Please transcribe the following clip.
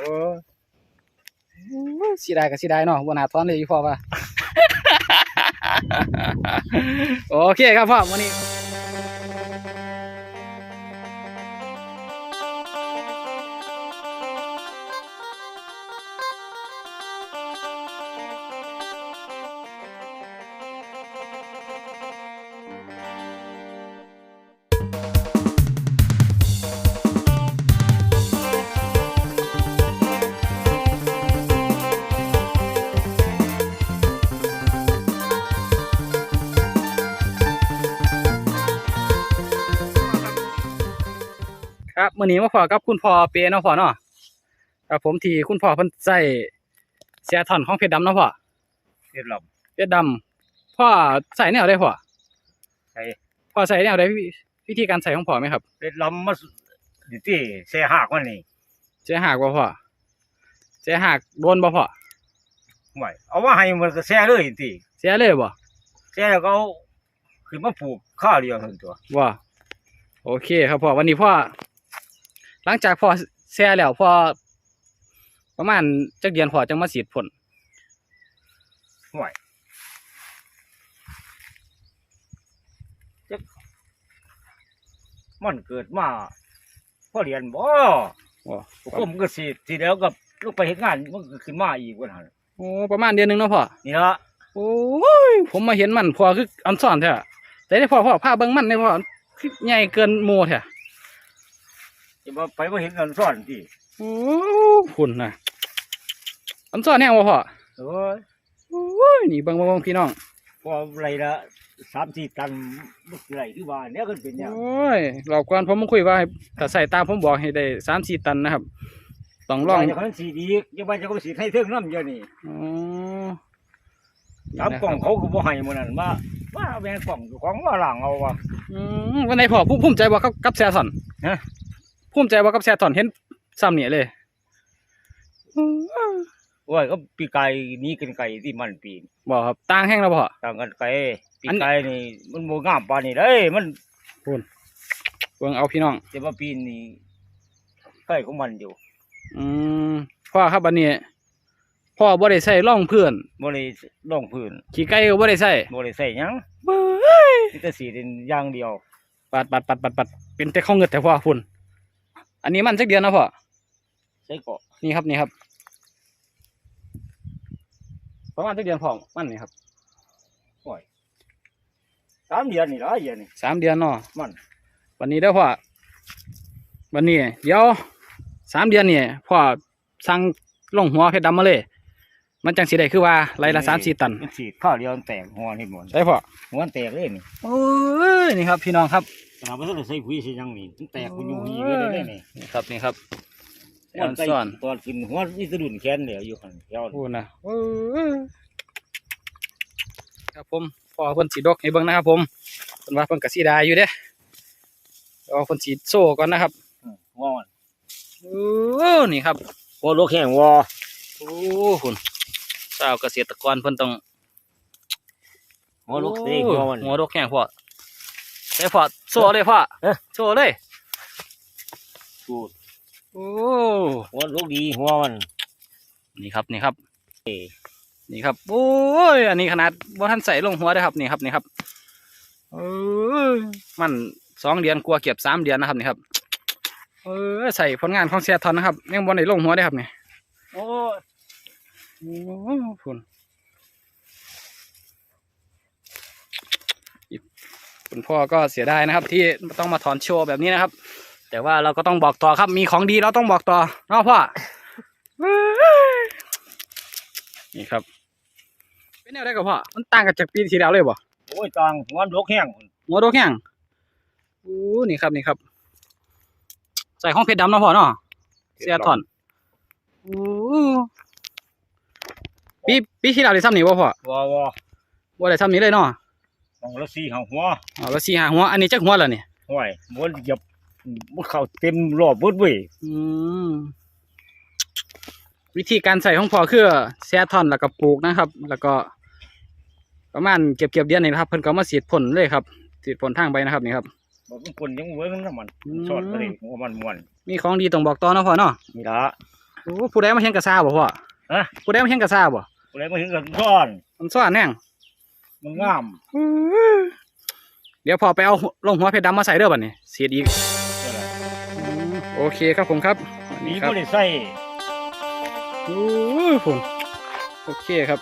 โอ้สีดายกับสีดายเนาะบนหาทอนเลยอีพ่อว่าโอเคครับพ่อวันนี้ ครับมื่อนี้มาพอกับคุณพ่อเปเนาะพ่อเนาะครับผมที่คุณพ่อเพิ่นใส่เสียถอนของเพชรดำเนาะพ่อเฮ็ดลเพชรดำพ่อใส่แนวได้พ่อใส่พ่อใส่แนวได้วิวิธีการใส่ของพ่อไหมครับำเฮ็ดลำมาสุดิที่เสหากมันนี่เสียหักบ่พ่อเสียหักโดนบ่พ่อห่วยเอามาให้มันก็แซ่เลยติเสียเลยบ่แซ่แล้วก็เอาขึ้นมาปลูกข้าวเดียวเท่านั้นตัวว่าโอเคครับพ่อวันนี้พ่อ หลังจากพ่อเสียแล้วพ่อประมาณจักเดือนพ่อจังมาสีดผลห่วยจักมันเกิดมาพอเรียนบ่ว่าผมก็สิทีแล้วกับลูกไปเฮ็ดงานมันก็ขึ้นมาอีกว่าหั่นโอ้ประมาณเดือนหนึงเนาะพ่อนี่ละโอ้ยผมมาเห็นมันพอคืออันซ่อนแท้แต่ได้พอพอผ้าเบิ่งมันได้พอคือใหญ่เกินหมู่แท้ จะมาไปบ่เห็นกันซ่อนติโอ้คุณนะอันซ่อนแห้งบ่พอโอ้ยโอ้ยนี่เบิ่งเบิ่งเบิ่งพี่น้องพอไรละสามสี่ตันลูกไรที่ว่าเนี่ยก็เป็นอย่างโอ้ยรอบก่อนผมมาคุยว่าให้ถ้าใส่ตามผมบอกให้ได้3-4ตันนะครับต้องลองจะคันสีดียังว่าจะก็สีไทยเทิงน้ำเยอะนี่อ๋อถามกล่องเขาก็บ่ให้หมันนั่นว่าว่าแม่นกล่องเจ้าของว่าหลังเอาว่ะอืมวันไหนพอภูมิใจบ่กับกับแซทอนฮะ ภูมิใจบ่กับแซทอนเห็นซ้ำนี่เลยอืมโอ้ยก็ปีไก่นี้กันไก่ที่มันปีนบ่ครับต่างแห้งแล้วบ่ต่างกันไก่ปีอันไก่นี่มันโมงามปานนี่เด้ยมันเบิ่งเอาพี่น้องจะมาปีนนี่ไก่ของมันอยู่ อืมพ่อครับอันนี้พ่อบ่ได้ใส่ร่องเพื่อนบ่ได้ล่องพื้นขี้ไก่ก็บ่ได้ใส่บ่ได้ใส่หยังเบ้ยมีแต่สีเป็นอย่างเดียวปัดปัดปัดปัดปัดเป็นแต่ข้าวเงือกแต่พ่อพุ่น อันนี้มันสักเดือนนะพ่อใส่เกาะนี่ครับนี่ครับประมาณสักเดือนพอมันนี่ครับสามเดือนนี่ละเดือนนี่สามเดือนเนาะมันวันนี้เด้อพ่อวันนี้ เดี๋ยวสามเดือนนี่พ่อสั่งลงหัวเพชรดำมาเลย มันจังสีได้คือว่าไรละสามสี่ตันมันสีข้าวเดียวมันแตกหัวนี่หมดได้พ่อหัวมันแตกเลยนี่โอ้ยนี่ครับ พี่น้องครับ ถามว่าต้องใส่ปุ๋ยใส่หยังนี่มันแตกคุณอยู่หีเลยเลยนี่นี่ครับนี่ครับหัวอันไก่ซ่อนตอนกินหัวนี่สะดุนแขนเดียวอยู่ข้างเดียวพูดนะครับผมพอเพิ่นสีดอกให้เบิ่งนะครับผมเพิ่นว่าเพิ่นกสีดาอยู่เด้เอาเพิ่นสีโซ่ก่อนนะครับหัวมันโอ้นี่ครับหัวลูกแห้งวัวโอ้คุณสาวเกษตรกรเพิ่นต้องหัวลูกเต็งหัวมันหัวดอกแข็งพ่อ ได้พ่อโซ่เลยพ่อเอ๊ะ โซ่เลยสูดโอ้หัวลูกดีหัวมันนี่ครับนี่ครับ เอ้นี่ครับโอ้ยอันนี้ขนาดบ่ทันใส่ลงหัวเด้อครับนี่ครับนี่ครับเออมันสองเดือนกลัวาเก็บสามเดือนนะครับนี่ครับเออใส่ผลงานของเสียทอนนะครับยังบ่ได้ลงหัวได้อครับนี่โอ้ยโอ้คุณ คุณพ่อก็เสียดายนะครับ ที่ต้องมาถอนโชว์แบบนี้นะครับ แต่ว่าเราก็ต้องบอกต่อครับ มีของดีเราต้องบอกต่อเนาะพ่อนี่ครับ เป็นแนวได้กับพ่อมันต่างกันจากปีที่แล้วเลยบ่โอ้ยตังหัวลูกแห้งหัวโดกแห้งโอ้นี่ครับนี่ครับ ใส่ห้องเพชรดำเนาะพ่อเนาะเสียถอนโอ้ปีปีที่แล้วได้ซ้ำนี่บ่พ่อวัววัวบ่ได้ซ้ำนี้เลยเนาะ ของละสี่หางหัวเอาแล้วสี่หาหัว อันนี้จักหัวแล้วนี่ห่วยมันเหยับมันเข้าเต็มรอบเบิดเว้ยอืมวิธีการใส่ของพ่อคือแช่ท่อนแล้วก็ปลูกนะครับ แล้วก็ประมาณเก็บเก็บเดือนนี่นะครับ เพิ่นก็เอามาสีดพ่นเลยครับสีดพ่นทางใบนะครับนี่ครับ บอกมันคนยังเว้ยมันน้ำมันอืม ชอดไปเลยหัวมันม่วนมีของดีต้องบอกต่อเนาะพ่อเนาะนี่ละ โอ้ผู้ใดมาเห็นกระซ่าบ่พ่อฮะ ผู้ใดมาเห็นกระซ่าบ่อะไรมาถึงกับซ่อนมันซ่อนแน่ง มันงามเดี๋ยวพอไปเอาลงหัวเพชรดำมาใส่เด้อบัดนี้เสียดอีกนี่แหละอืมโอเคครับผมครับมีนี่ครับบ่ได้ใส่โอ้ยผมโอเคครับ